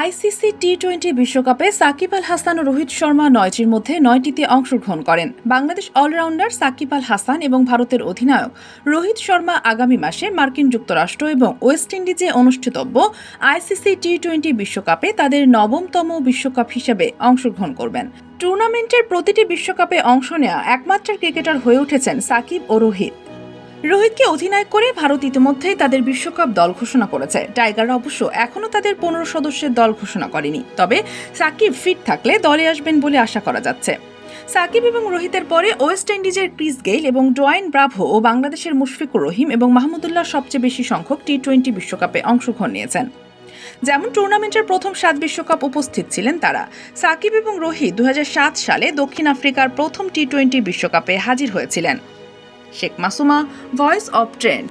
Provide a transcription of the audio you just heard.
ICC T twenty বিশ্বকাপে সাকিব আল হাসান ও রোহিত শর্মা নয়টির মধ্যে নয়টিতে অংশগ্রহণ করেন। বাংলাদেশ অলরাউন্ডার সাকিব আল হাসান এবং ভারতের অধিনায়ক রোহিত শর্মা আগামী মাসে মার্কিন যুক্তরাষ্ট্র এবং ওয়েস্ট ইন্ডিজে অনুষ্ঠিতব্য আইসিসি টি টোয়েন্টি বিশ্বকাপে তাদের নবমতম বিশ্বকাপ হিসেবে অংশগ্রহণ করবেন। টুর্নামেন্টের প্রতিটি বিশ্বকাপে অংশ নেওয়া একমাত্র ক্রিকেটার হয়ে উঠেছেন সাকিব ও রোহিত। রোহিতকে অধিনায়ক করে ভারত ইতিমধ্যেই তাদের বিশ্বকাপ দল ঘোষণা করেছে। টাইগাররা অবশ্য এখনও তাদের পনেরো সদস্যের দল ঘোষণা করেনি। তবে সাকিব ফিট থাকলে দলে আসবেন বলে আশা করা যাচ্ছে। সাকিব এবং রোহিতের পরে ওয়েস্ট ইন্ডিজের ক্রিস গেইল এবং ডোয়াইন ব্রাভো ও বাংলাদেশের মুশফিকুর রহিম এবং মাহমুদুল্লাহ সবচেয়ে বেশি সংখ্যক টি টোয়েন্টি বিশ্বকাপে অংশগ্রহণ নিয়েছেন। যেমন টুর্নামেন্টের প্রথম সাত বিশ্বকাপ উপস্থিত ছিলেন তারা। সাকিব এবং রোহিত দু হাজার সাত সালে দক্ষিণ আফ্রিকার প্রথম টি টোয়েন্টি বিশ্বকাপে হাজির হয়েছিলেন। Sheikh Masuma voice of trend